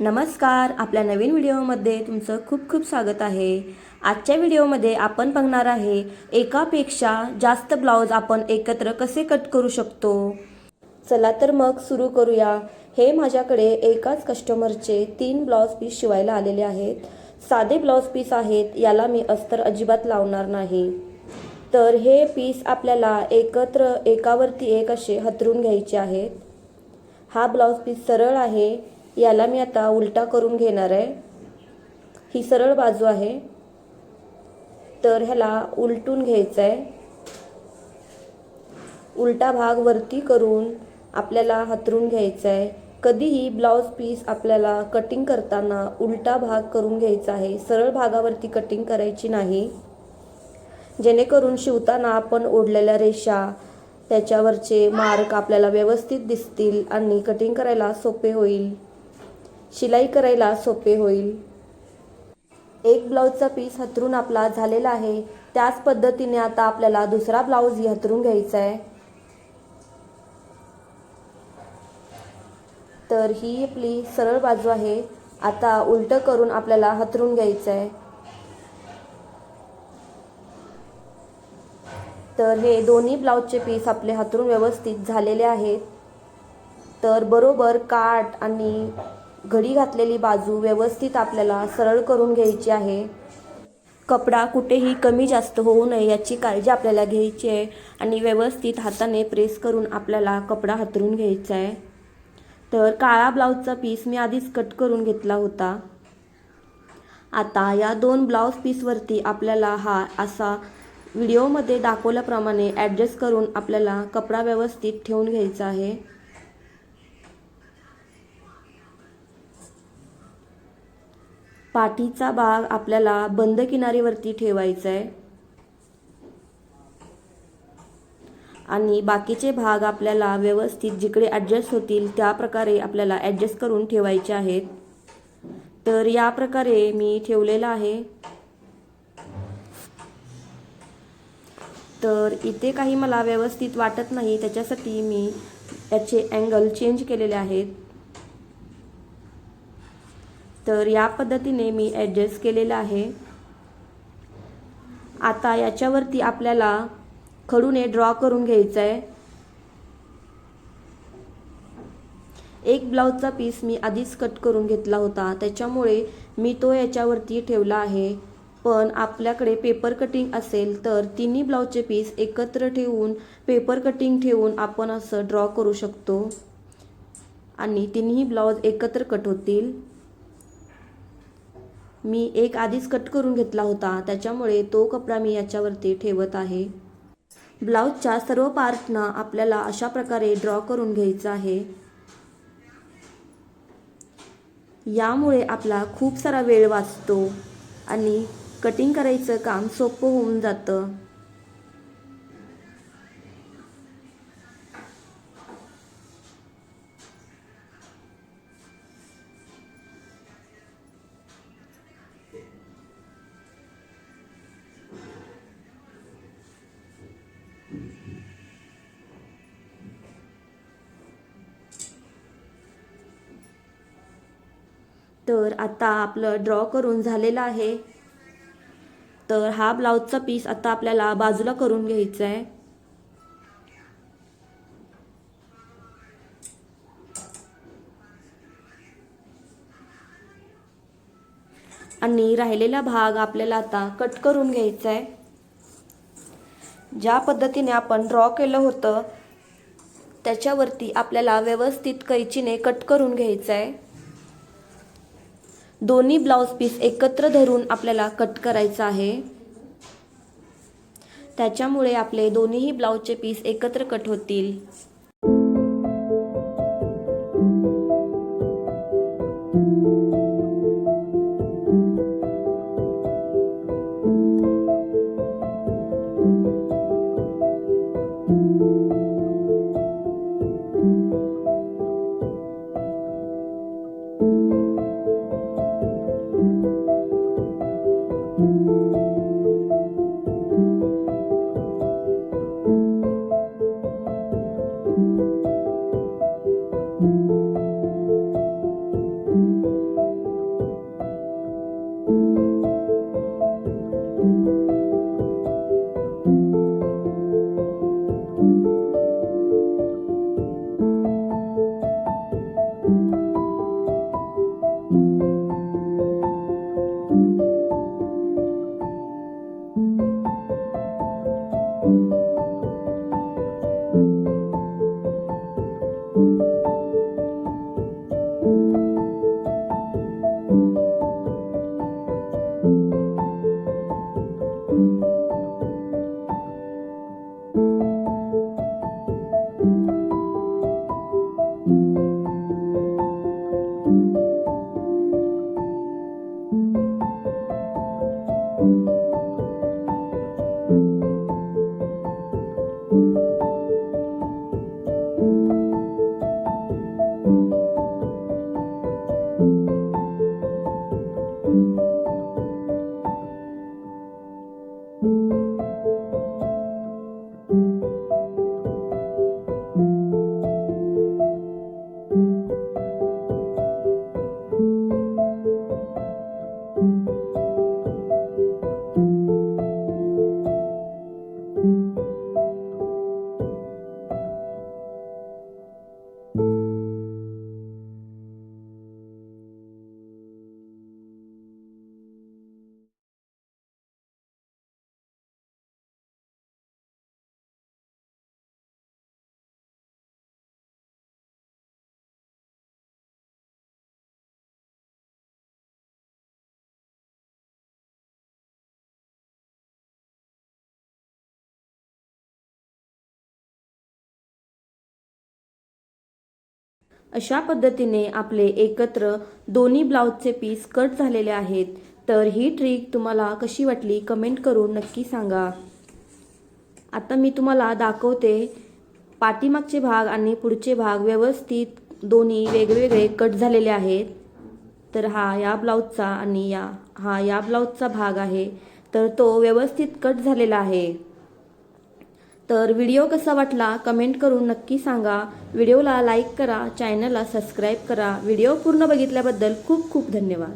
नमस्कार आपल्या नवीन व्हिडिओमध्ये तुमचं खूप खूप स्वागत आहे. आजच्या व्हिडिओमध्ये आपण बघणार आहे एकापेक्षा जास्त ब्लाऊज आपण एकत्र कसे कट करू शकतो? चला तर मग सुरू करूया. हे माझ्याकडे एकाच कस्टमरचे तीन ब्लाऊज पीस शिवायला आलेले आहेत. साधे ब्लाऊज पीस आहेत याला मी अस्तर अजिबात लावणार नाही. तर हे पीस आपल्याला एकत्र एकावरती एक असे हतरून घ्यायचे आहेत. हा ब्लाऊज पीस सरळ आहे. याला मी आता उलटा करून घेणार आहे. ही सरळ बाजू आहे. तर ह्याला उलटून घ्यायचं आहे. उलटा भाग वरती करून आपल्याला हातरून घ्यायचा आहे. कधीही ब्लाऊज पीस आपल्याला कटिंग करताना उलटा भाग करून घ्यायचा आहे. सरळ भागावरती कटिंग करायची नाही. जेणेकरून शिवताना आपण ओढलेल्या रेषा त्याच्यावरचे मार्क आपल्याला व्यवस्थित दिसतील आणि कटिंग करायला सोपे होईल. शिलाई करायला सोपे होईल. एक ब्लाऊजचा पीस हतरून आपला झालेला आहे. त्याच पद्धतीने आता आपल्याला दुसरा ब्लाऊज हतरून घ्यायचा आहे. तर ही आपली सरळ बाजू आहे. आता उलटं करून आपल्याला हतरून घ्यायचं आहे. तर हे दोन्ही ब्लाऊजचे पीस आपले हथरून व्यवस्थित झालेले आहेत. तर बरोबर काठ आणि घडी घातलेली बाजू व्यवस्थित आपल्याला सरळ करून घ्यायची आहे. कपडा कुठेही कमी जास्त होऊ नये याची काळजी आपल्याला घ्यायची आहे आणि व्यवस्थित हाताने प्रेस करून आपल्याला कपडा हातरून घ्यायचा आहे. तर काळा ब्लाऊजचा पीस मी आधीच कट करून घेतला होता. आता या दोन ब्लाऊज पीसवरती आपल्याला हा असा व्हिडिओमध्ये दाखवल्याप्रमाणे ॲडजस्ट करून आपल्याला कपडा व्यवस्थित ठेवून घ्यायचा आहे. पाठीचा भाग आपल्याला बंद किनारीवरती ठेवायचा आहे आणि बाकीचे भाग आपल्याला व्यवस्थित जिकडे ॲडजस्ट होतील त्या प्रकारे आपल्याला ॲडजस्ट करून ठेवायचे आहेत. तर या प्रकारे मी ठेवलेलं आहे. तर इथे काही मला व्यवस्थित वाटत नाही त्याच्यासाठी मी याचे अँगल चेंज केलेले आहेत. तर या पद्धतीने मी ॲडजस्ट केलेलं आहे. आता याच्यावरती आपल्याला खडूने ड्रॉ करून घ्यायचं आहे एक ब्लाऊजचा पीस मी आधीच कट करून घेतला होता. त्याच्यामुळे मी तो याच्यावरती ठेवला आहे. पण आपल्याकडे पेपर कटिंग असेल तर तिन्ही ब्लाऊजचे पीस एकत्र ठेवून पेपर कटिंग ठेवून आपण असं ड्रॉ करू शकतो. आणि तिन्ही ब्लाऊज एकत्र कट होतील. मी एक आधीच कट करून घेतला होता त्याच्यामुळे तो कपडा मी याच्यावरती ठेवत आहे. ब्लाऊजच्या सर्व पार्टना आपल्याला अशा प्रकारे ड्रॉ करून घ्यायचं आहे. यामुळे आपला खूप सारा वेळ वाचतो आणि कटिंग करायचं काम सोपं होऊन जातं. तर आता आपलं ड्रॉ करून झालेलं आहे. तर हा ब्लाऊजचा पीस आता आपल्याला बाजूला करून घ्यायचा आहे. आणि राहिलेला भाग आपल्याला आता कट करून घ्यायचा आहे. ज्या पद्धतीने आपण ड्रॉ केलं होतं त्याच्यावरती आपल्याला व्यवस्थित कैचीने कट करून घ्यायचं आहे. दोन्ही ब्लाऊज पीस एकत्र धरून आपल्याला कट करायचं आहे. त्याच्यामुळे आपले दोन्हीही ब्लाऊजचे पीस एकत्र कट होतील. अशा पद्धतीने आपले एकत्र दोन्ही ब्लाऊजचे पीस कट झालेले आहेत. तर ही ट्रिक तुम्हाला कशी वाटली कमेंट करून नक्की सांगा. आता मी तुम्हाला दाखवते पाठीमागचे भाग आणि पुढचे भाग व्यवस्थित दोन्ही वेगवेगळे कट झालेले आहेत. तर हा या ब्लाऊजचा आणि या हा या ब्लाऊजचा भाग आहे. तर तो व्यवस्थित कट झालेला आहे. तर व्हिडिओ कसा वाटला कमेंट करून नक्की सांगा. व्हिडिओला लाईक करा चॅनलला सबस्क्राईब करा. व्हिडिओ पूर्ण बघितल्याबद्दल खूप खूप धन्यवाद.